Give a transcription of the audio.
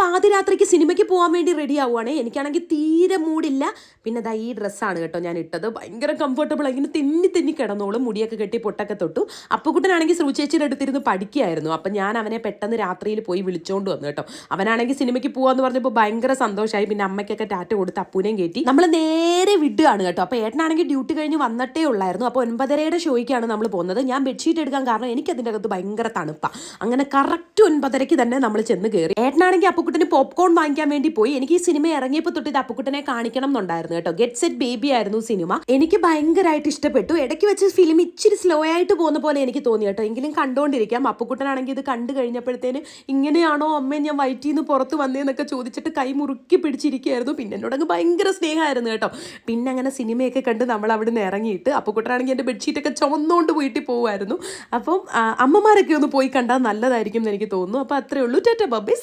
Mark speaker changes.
Speaker 1: പാതിരാത്രിക്ക് സിനിമയ്ക്ക് പോകാൻ വേണ്ടി റെഡി ആവുകയാണ് എനിക്കാണെങ്കിൽ തീരെ മൂടില്ല. പിന്നെ ദാ ഈ ഡ്രസ്സാണ് കേട്ടോ ഞാൻ ഇട്ടത്. ഭയങ്കര കംഫർട്ടബിൾ ഇങ്ങനെ തെന്നി തെന്നി കിടന്നോളും. മുടിയൊക്കെ കെട്ടി പൊട്ടൊക്കെ തൊട്ടു. അപ്പുക്കുട്ടനാണെങ്കിൽ ശ്രുചേച്ചിയുടെ അടുത്തിരുന്ന് പഠിക്കുകയായിരുന്നു. അപ്പം ഞാൻ അവനെ പെട്ടെന്ന് രാത്രിയിൽ പോയി വിളിച്ചുകൊണ്ട് വന്നു കേട്ടോ. അവനാണെങ്കിൽ സിനിമയ്ക്ക് പോകാമെന്ന് പറഞ്ഞപ്പോൾ ഭയങ്കര സന്തോഷമായി പിന്നെ അമ്മയ്ക്കൊക്കെ ടാറ്റ കൊടുത്ത് അപ്പൂനെയും കയറ്റി. നമ്മൾ നേരെ വിടുകയാണ് കേട്ടോ. അപ്പോൾ ഏട്ടനാണെങ്കിൽ ഡ്യൂട്ടി കഴിഞ്ഞ് വന്നിട്ടേ ഉള്ളായിരുന്നു. അപ്പോൾ ഒൻപതരയുടെ ഷോയ്ക്കാണ് നമ്മൾ പോകുന്നത്. ഞാൻ ബെഡ്ഷീറ്റ് എടുക്കാൻ കാരണം എനിക്ക് അതിന്റെ അകത്ത് ഭയങ്കര തണുപ്പാണ് അങ്ങനെ കറക്റ്റ് ഒൻപതരയ്ക്ക് തന്നെ നമ്മൾ ചെന്ന് കയറി ഏട്ടനാണെങ്കിൽ അപ്പുക്കുട്ടന് പോപ്കോൺ വാങ്ങിക്കാൻ വേണ്ടി പോയി. എനിക്ക് ഈ സിനിമ ഇറങ്ങിയപ്പോൾ തൊട്ട് ഇത് അപ്പുക്കുട്ടനെ കാണിക്കണം എന്നുണ്ടായിരുന്നു കേട്ടോ. ഗെറ്റ് സെറ്റ് ബേബി ആയിരുന്നു സിനിമ എനിക്ക് ഭയങ്കരമായിട്ട് ഇഷ്ടപ്പെട്ടു. ഇടയ്ക്ക് വെച്ച് ഫിലിം ഇച്ചിരി സ്ലോ ആയിട്ട് പോകുന്ന പോലെ എനിക്ക് തോന്നി കേട്ടോ. എങ്കിലും കണ്ടുകൊണ്ടിരിക്കാം അപ്പുക്കുട്ടനാണെങ്കിൽ ഇത് കണ്ടു കഴിഞ്ഞപ്പോഴത്തേന് ഇങ്ങനെയാണോ അമ്മ ഞാൻ വയറ്റിൽ നിന്ന് പുറത്ത് വന്നേന്നൊക്കെ ചോദിച്ചിട്ട് കൈ മുറുക്കി പിടിച്ചിരിക്കുകയായിരുന്നു. പിന്നെ എന്നോടങ്ങ് ഭയങ്കര സ്നേഹമായിരുന്നു കേട്ടോ. പിന്നെ അങ്ങനെ സിനിമയൊക്കെ കണ്ട് നമ്മൾ അവിടെ നിന്ന് ഇറങ്ങിയിട്ട് അപ്പുക്കുട്ടനാണെങ്കിൽ എന്റെ ബെഡ്ഷീറ്റൊക്കെ ചുമന്നുകൊണ്ട് വീട്ടിൽ പോകുമായിരുന്നു അപ്പം അമ്മമാരൊക്കെ ഒന്ന് പോയി കണ്ടാൽ നല്ലതായിരിക്കും എന്ന് എനിക്ക് തോന്നുന്നു. അപ്പോൾ അത്രേ ഉള്ളൂ. ടാറ്റ ബബേ